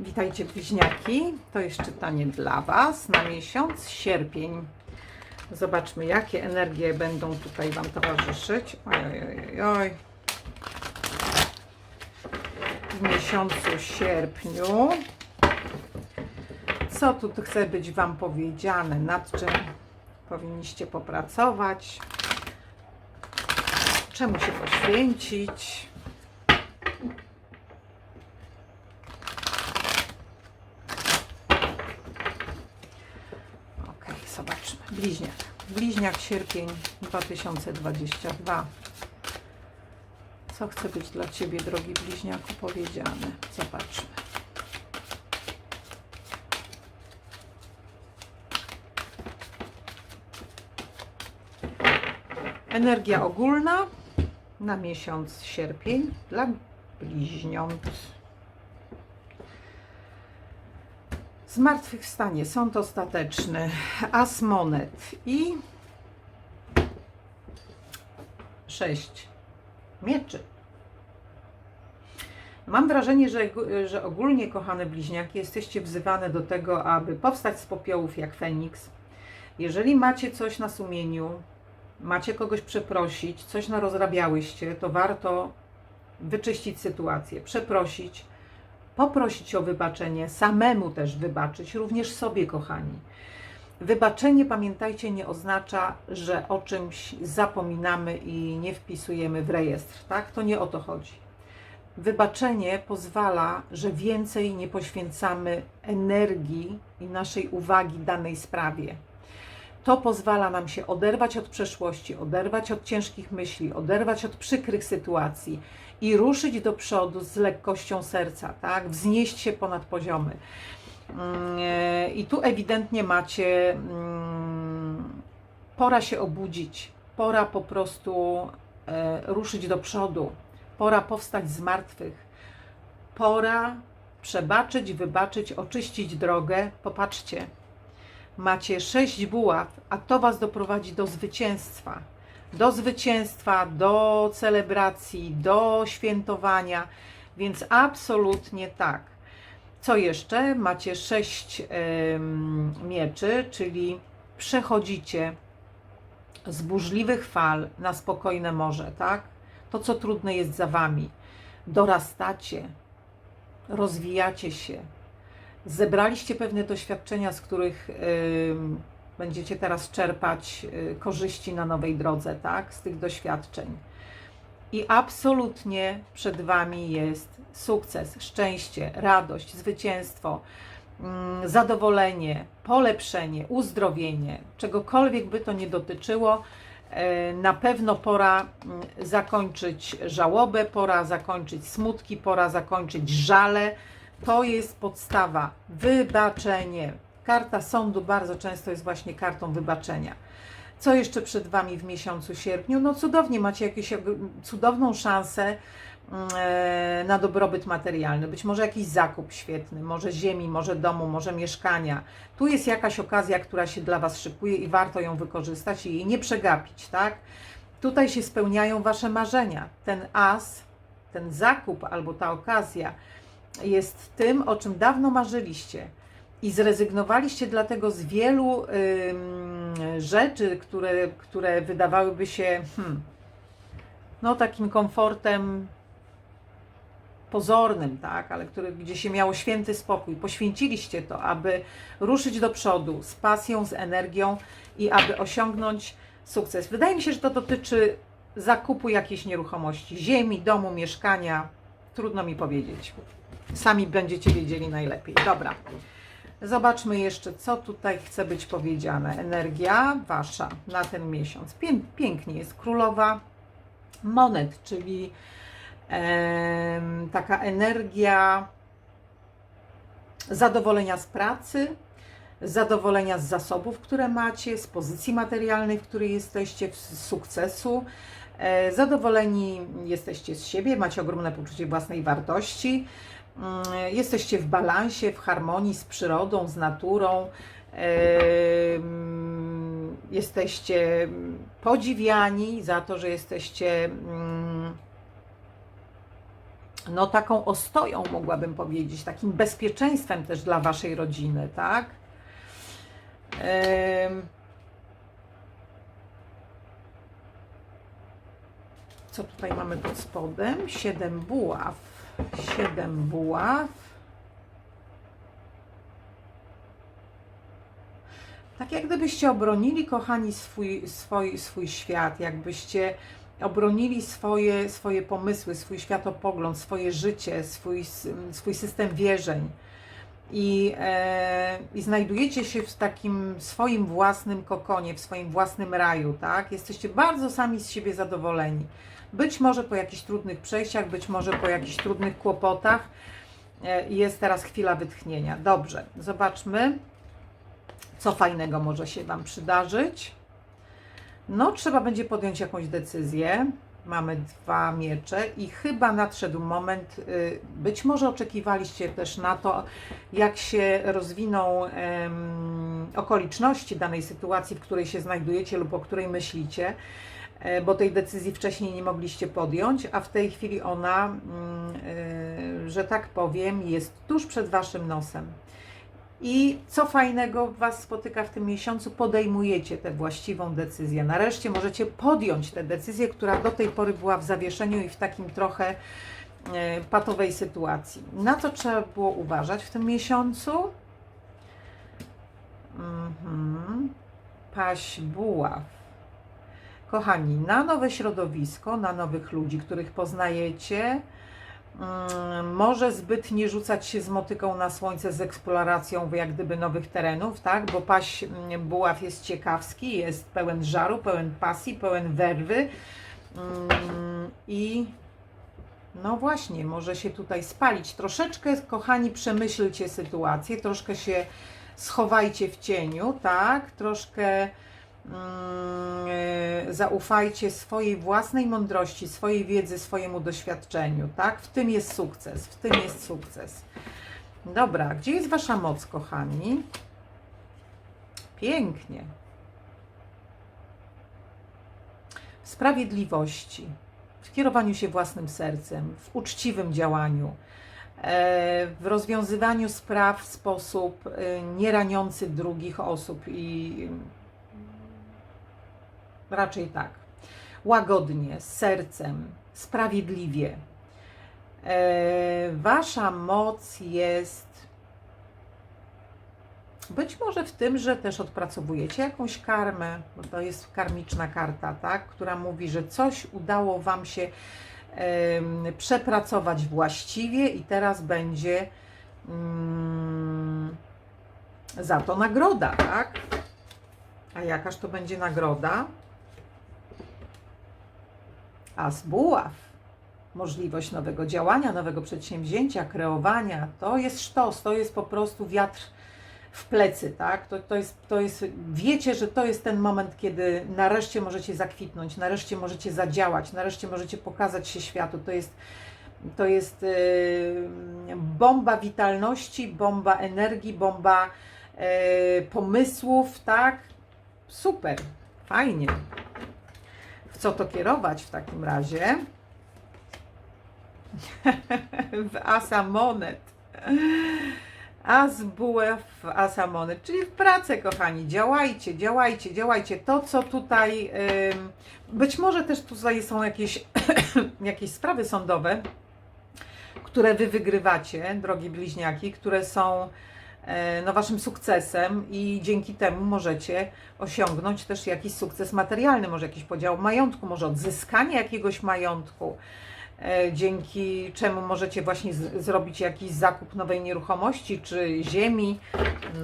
Witajcie bliźniaki. To jest czytanie dla Was na miesiąc sierpień. Zobaczmy, jakie energie będą tutaj Wam towarzyszyć. Oj, oj, oj. W miesiącu sierpniu. Co tu chce być Wam powiedziane? Nad czym powinniście popracować? Czemu się poświęcić? Zobaczmy. Bliźniak. Bliźniak sierpień 2022. Co chce być dla Ciebie, drogi bliźniaku, powiedziane? Zobaczmy. Energia ogólna na miesiąc sierpień dla bliźniąt. Zmartwychwstanie, sąd ostateczny, as monet i sześć mieczy. Mam wrażenie, że, że ogólnie, kochane bliźniaki, jesteście wzywane do tego, aby powstać z popiołów jak Feniks. Jeżeli macie coś na sumieniu, macie kogoś przeprosić, coś narozrabiałyście, to warto wyczyścić sytuację, przeprosić, poprosić o wybaczenie, samemu też wybaczyć, również sobie, kochani. Wybaczenie, pamiętajcie, nie oznacza, że o czymś zapominamy i nie wpisujemy w rejestr, tak? To nie o to chodzi. Wybaczenie pozwala, że więcej nie poświęcamy energii i naszej uwagi danej sprawie. To pozwala nam się oderwać od przeszłości, oderwać od ciężkich myśli, oderwać od przykrych sytuacji i ruszyć do przodu z lekkością serca, tak? Wznieść się ponad poziomy. Mm, I tu ewidentnie macie mm, pora się obudzić, pora po prostu e, ruszyć do przodu, pora powstać z martwych, pora przebaczyć, wybaczyć, oczyścić drogę. Popatrzcie, macie sześć buław, a to Was doprowadzi do zwycięstwa. Do zwycięstwa, do celebracji, do świętowania, więc absolutnie tak. Co jeszcze? Macie sześć mieczy, czyli przechodzicie z burzliwych fal na spokojne morze, tak? To, co trudne jest za Wami. Dorastacie, rozwijacie się, zebraliście pewne doświadczenia, z których będziecie teraz czerpać y, korzyści na nowej drodze, tak? Z tych doświadczeń. I absolutnie przed Wami jest sukces, szczęście, radość, zwycięstwo, zadowolenie, polepszenie, uzdrowienie, czegokolwiek by to nie dotyczyło. y, Na pewno pora zakończyć żałobę, pora zakończyć smutki, pora zakończyć żale, to jest podstawa. Wybaczenie. Karta sądu bardzo często jest właśnie kartą wybaczenia. Co jeszcze przed Wami w miesiącu sierpniu? No cudownie, macie jakąś cudowną szansę e, na dobrobyt materialny. Być może jakiś zakup świetny, może ziemi, może domu, może mieszkania. Tu jest jakaś okazja, która się dla Was szykuje i warto ją wykorzystać i jej nie przegapić, tak? Tutaj się spełniają Wasze marzenia. Ten as, ten zakup albo ta okazja jest tym, o czym dawno marzyliście i zrezygnowaliście dlatego z wielu ym, rzeczy, które, które wydawałyby się hmm, no takim komfortem pozornym, tak, ale który, gdzie się miało święty spokój. Poświęciliście to, aby ruszyć do przodu z pasją, z energią i aby osiągnąć sukces. Wydaje mi się, że to dotyczy zakupu jakiejś nieruchomości, ziemi, domu, mieszkania. Trudno mi powiedzieć. Sami będziecie wiedzieli najlepiej. Dobra. Zobaczmy jeszcze, co tutaj chce być powiedziane. Energia wasza na ten miesiąc. Pię pięknie jest królowa monet, czyli em, taka energia zadowolenia z pracy, zadowolenia z zasobów, które macie, z pozycji materialnej, w której jesteście, z sukcesu. E, Zadowoleni jesteście z siebie, macie ogromne poczucie własnej wartości, jesteście w balansie, w harmonii z przyrodą, z naturą. Jesteście podziwiani za to, że jesteście mm, no taką ostoją, mogłabym powiedzieć, takim bezpieczeństwem też dla waszej rodziny, tak? Co tutaj mamy pod spodem? Siedem buław. Siedem buław. Tak jak gdybyście obronili, kochani, swój, swój, swój świat, jakbyście obronili swoje, swoje pomysły, swój światopogląd, swoje życie, swój, swój system wierzeń. I, e, I znajdujecie się w takim swoim własnym kokonie, w swoim własnym raju, tak? Jesteście bardzo sami z siebie zadowoleni. Być może po jakichś trudnych przejściach, być może po jakichś trudnych kłopotach. E, jest teraz chwila wytchnienia. Dobrze, zobaczmy, co fajnego może się Wam przydarzyć. No, trzeba będzie podjąć jakąś decyzję. Mamy dwa miecze i chyba nadszedł moment, y, być może oczekiwaliście też na to, jak się rozwiną okoliczności danej sytuacji, w której się znajdujecie lub o której myślicie, bo tej decyzji wcześniej nie mogliście podjąć, a w tej chwili ona, mm, y, że tak powiem, jest tuż przed Waszym nosem. I co fajnego Was spotyka w tym miesiącu? Podejmujecie tę właściwą decyzję. Nareszcie możecie podjąć tę decyzję, która do tej pory była w zawieszeniu i w takim trochę e, patowej sytuacji. Na co trzeba było uważać w tym miesiącu? Mhm. Paś buław. Kochani, na nowe środowisko, na nowych ludzi, których poznajecie, Mm, może zbyt nie rzucać się z motyką na słońce z eksploracją jak gdyby nowych terenów, tak? Bo paś mm, buław jest ciekawski, jest pełen żaru, pełen pasji, pełen werwy mm, i no właśnie, może się tutaj spalić. Troszeczkę, kochani, przemyślcie sytuację, troszkę się schowajcie w cieniu, tak? Troszkę zaufajcie swojej własnej mądrości, swojej wiedzy, swojemu doświadczeniu, tak? W tym jest sukces, w tym jest sukces. Dobra, gdzie jest Wasza moc, kochani? Pięknie. W sprawiedliwości, w kierowaniu się własnym sercem, w uczciwym działaniu, e, w rozwiązywaniu spraw w sposób e, nieraniący drugich osób i raczej tak. Łagodnie, z sercem, sprawiedliwie. E, wasza moc jest być może w tym, że też odpracowujecie jakąś karmę, bo to jest karmiczna karta, tak, która mówi, że coś udało Wam się przepracować właściwie i teraz będzie mm, za to nagroda, tak? A jakaż to będzie nagroda? A z buław możliwość nowego działania, nowego przedsięwzięcia, kreowania, to jest sztos, to jest po prostu wiatr w plecy, tak? To, to, jest, to jest, wiecie, że to jest ten moment, kiedy nareszcie możecie zakwitnąć, nareszcie możecie zadziałać, nareszcie możecie pokazać się światu. To jest, to jest yy, bomba witalności, bomba energii, bomba yy, pomysłów, tak? Super, fajnie co to kierować w takim razie? w asa monet. As bułew, asa monet, czyli w pracę, kochani. Działajcie, działajcie, działajcie. To, co tutaj, być może też tutaj są jakieś, jakieś sprawy sądowe, które wy wygrywacie, drogi bliźniaki, które są no, waszym sukcesem i dzięki temu możecie osiągnąć też jakiś sukces materialny, może jakiś podział majątku, może odzyskanie jakiegoś majątku, e, dzięki czemu możecie właśnie zrobić jakiś zakup nowej nieruchomości czy ziemi.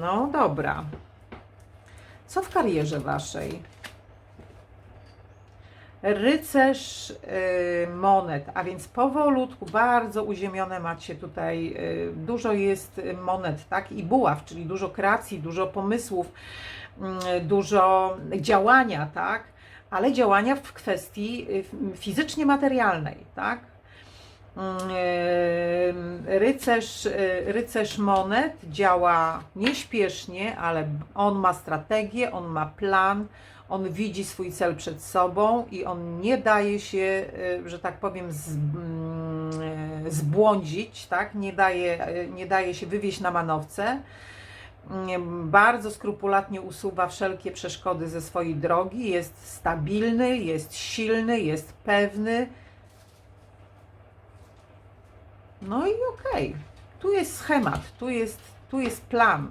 No dobra. Co w karierze waszej? Rycerz y, monet, a więc powolutku, bardzo uziemione macie tutaj, y, dużo jest monet, tak, i buław, czyli dużo kreacji, dużo pomysłów, y, dużo działania, tak, ale działania w kwestii fizycznie materialnej, tak. Rycerz, rycerz monet działa nieśpiesznie, ale on ma strategię, on ma plan, on widzi swój cel przed sobą i on nie daje się, y, że tak powiem, z, mm, zbłądzić, tak? nie, daje, y, nie daje się wywieźć na manowce. Mm, Bardzo skrupulatnie usuwa wszelkie przeszkody ze swojej drogi, jest stabilny, jest silny, jest pewny. No i okej, tu jest schemat, tu jest, tu jest plan.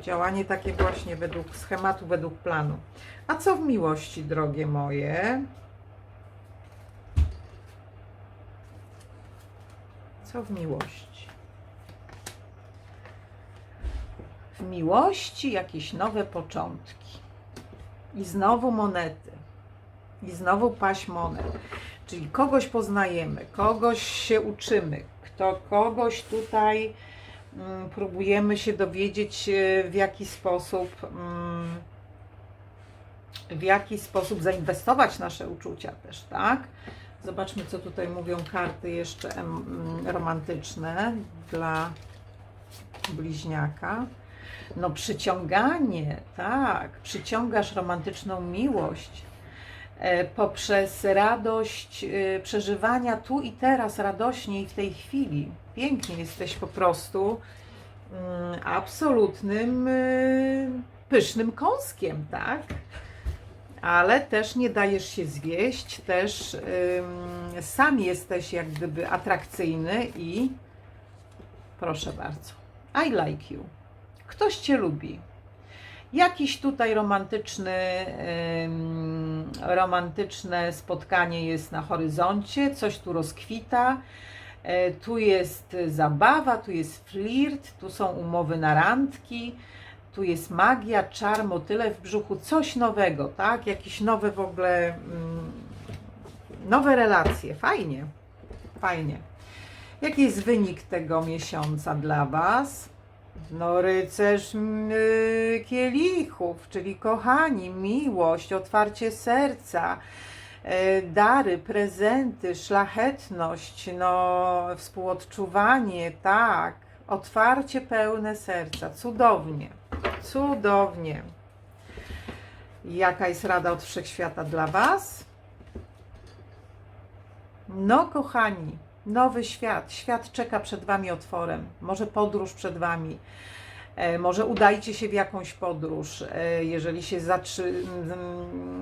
Działanie takie właśnie według schematu, według planu. A co w miłości, drogie moje? Co w miłości? W miłości jakieś nowe początki. I znowu monety. I znowu paść monet. Czyli kogoś poznajemy, kogoś się uczymy, kto kogoś tutaj próbujemy się dowiedzieć, e, w jaki sposób mm, w jaki sposób zainwestować nasze uczucia też, tak? Zobaczmy, co tutaj mówią karty jeszcze mm, romantyczne dla bliźniaka. No, przyciąganie, tak, przyciągasz romantyczną miłość poprzez radość e, przeżywania tu i teraz, radośnie i w tej chwili. Pięknie jesteś po prostu mm, absolutnym y, pysznym kąskiem, tak? Ale też nie dajesz się zwieść, też sam jesteś jak gdyby atrakcyjny i proszę bardzo, I like you. Ktoś Cię lubi. Jakiś tutaj romantyczny, romantyczne spotkanie jest na horyzoncie, coś tu rozkwita. E, Tu jest zabawa, tu jest flirt, tu są umowy na randki, tu jest magia, czar, motyle w brzuchu, coś nowego, tak? Jakieś nowe w ogóle, mm, nowe relacje. Fajnie, fajnie. Jaki jest wynik tego miesiąca dla Was? No, rycerz mm, y, kielichów, czyli kochani, miłość, otwarcie serca, e, dary, prezenty, szlachetność, no, współodczuwanie, tak, otwarcie pełne serca, cudownie, cudownie. Jaka jest rada od wszechświata dla Was? No, kochani, nowy świat. Świat czeka przed Wami otworem. Może podróż przed Wami. E, Może udajcie się w jakąś podróż. E, Jeżeli się zatrzy...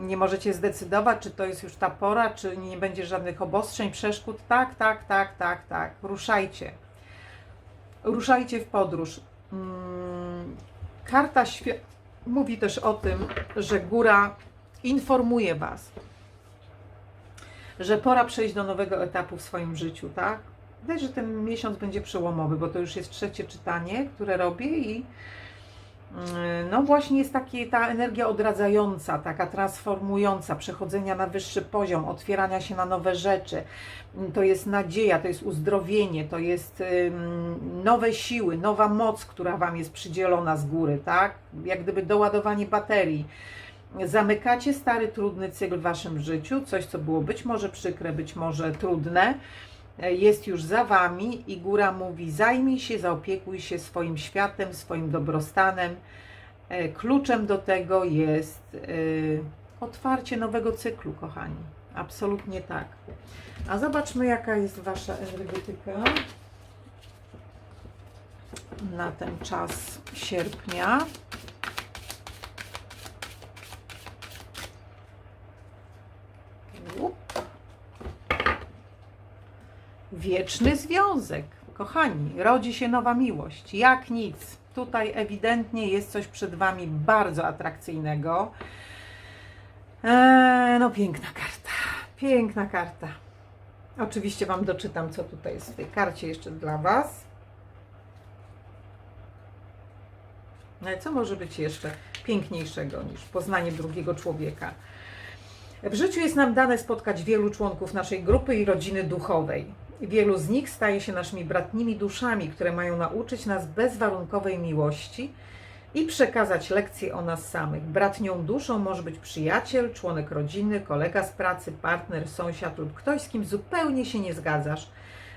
nie możecie zdecydować, czy to jest już ta pora, czy nie będzie żadnych obostrzeń, przeszkód. Tak, tak, tak, tak, tak. Ruszajcie. Ruszajcie w podróż. Mm, Karta świat mówi też o tym, że góra informuje Was, że pora przejść do nowego etapu w swoim życiu, tak? Widać, że ten miesiąc będzie przełomowy, bo to już jest trzecie czytanie, które robię i mm, no właśnie jest taki, ta energia odradzająca, taka transformująca, przechodzenia na wyższy poziom, otwierania się na nowe rzeczy. To jest nadzieja, to jest uzdrowienie, to jest nowe siły, nowa moc, która Wam jest przydzielona z góry, tak? Jak gdyby doładowanie baterii. Zamykacie stary, trudny cykl w Waszym życiu, coś, co było być może przykre, być może trudne, e, jest już za Wami i góra mówi: zajmij się, zaopiekuj się swoim światem, swoim dobrostanem. E, Kluczem do tego jest e, otwarcie nowego cyklu, kochani. Absolutnie tak. A zobaczmy, jaka jest Wasza energetyka na ten czas sierpnia. Wieczny związek. Kochani, rodzi się nowa miłość. Jak nic. Tutaj ewidentnie jest coś przed Wami bardzo atrakcyjnego. Eee, no, piękna karta. Piękna karta. Oczywiście Wam doczytam, co tutaj jest w tej karcie jeszcze dla Was. No ale co może być jeszcze piękniejszego niż poznanie drugiego człowieka? W życiu jest nam dane spotkać wielu członków naszej grupy i rodziny duchowej. Wielu z nich staje się naszymi bratnimi duszami, które mają nauczyć nas bezwarunkowej miłości i przekazać lekcje o nas samych. Bratnią duszą może być przyjaciel, członek rodziny, kolega z pracy, partner, sąsiad lub ktoś, z kim zupełnie się nie zgadzasz.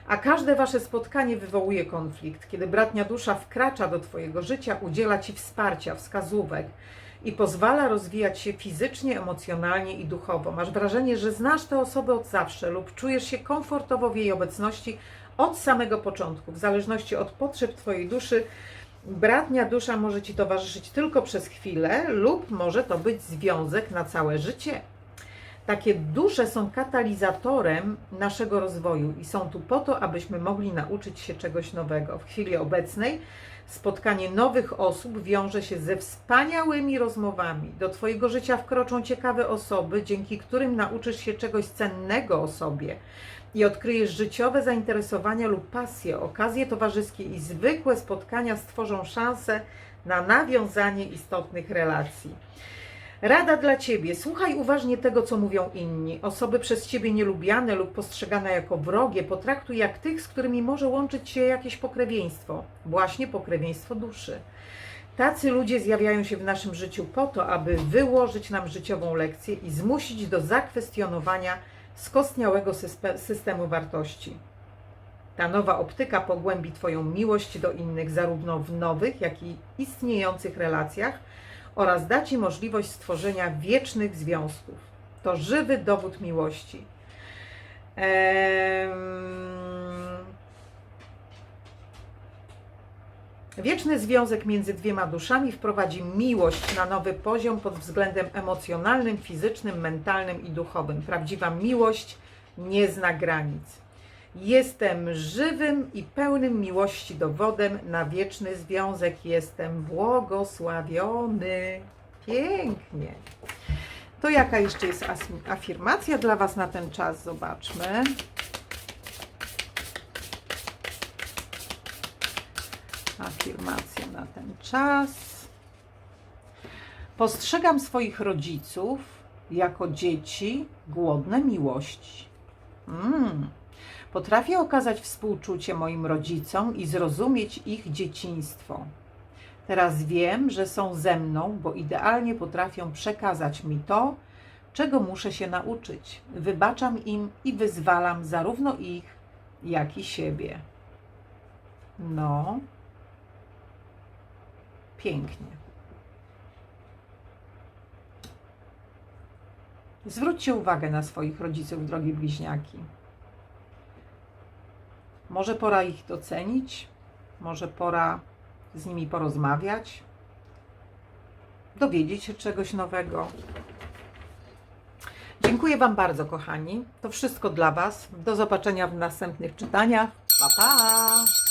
A każde wasze spotkanie wywołuje konflikt. Kiedy bratnia dusza wkracza do twojego życia, udziela ci wsparcia, wskazówek. I pozwala rozwijać się fizycznie, emocjonalnie i duchowo. Masz wrażenie, że znasz tę osobę od zawsze lub czujesz się komfortowo w jej obecności od samego początku, w zależności od potrzeb Twojej duszy. Bratnia dusza może Ci towarzyszyć tylko przez chwilę, lub może to być związek na całe życie. Takie dusze są katalizatorem naszego rozwoju i są tu po to, abyśmy mogli nauczyć się czegoś nowego. W chwili obecnej spotkanie nowych osób wiąże się ze wspaniałymi rozmowami. Do Twojego życia wkroczą ciekawe osoby, dzięki którym nauczysz się czegoś cennego o sobie i odkryjesz życiowe zainteresowania lub pasje. Okazje towarzyskie i zwykłe spotkania stworzą szansę na nawiązanie istotnych relacji. Rada dla Ciebie. Słuchaj uważnie tego, co mówią inni. Osoby przez Ciebie nielubiane lub postrzegane jako wrogie potraktuj jak tych, z którymi może łączyć się jakieś pokrewieństwo. Właśnie pokrewieństwo duszy. Tacy ludzie zjawiają się w naszym życiu po to, aby wyłożyć nam życiową lekcję i zmusić do zakwestionowania skostniałego systemu wartości. Ta nowa optyka pogłębi Twoją miłość do innych, zarówno w nowych, jak i istniejących relacjach oraz da Ci możliwość stworzenia wiecznych związków. To żywy dowód miłości. Em, Wieczny związek między dwiema duszami wprowadzi miłość na nowy poziom pod względem emocjonalnym, fizycznym, mentalnym i duchowym. Prawdziwa miłość nie zna granic. Jestem żywym i pełnym miłości dowodem na wieczny związek. Jestem błogosławiony. Pięknie. To jaka jeszcze jest afirmacja dla Was na ten czas? Zobaczmy. Afirmacja na ten czas. Postrzegam swoich rodziców jako dzieci głodne miłości. Mm. Potrafię okazać współczucie moim rodzicom i zrozumieć ich dzieciństwo. Teraz wiem, że są ze mną, bo idealnie potrafią przekazać mi to, czego muszę się nauczyć. Wybaczam im i wyzwalam zarówno ich, jak i siebie. No, pięknie. Zwróćcie uwagę na swoich rodziców, drogie bliźniaki. Może pora ich docenić, może pora z nimi porozmawiać, dowiedzieć się czegoś nowego. Dziękuję Wam bardzo, kochani. To wszystko dla Was. Do zobaczenia w następnych czytaniach. Pa, pa!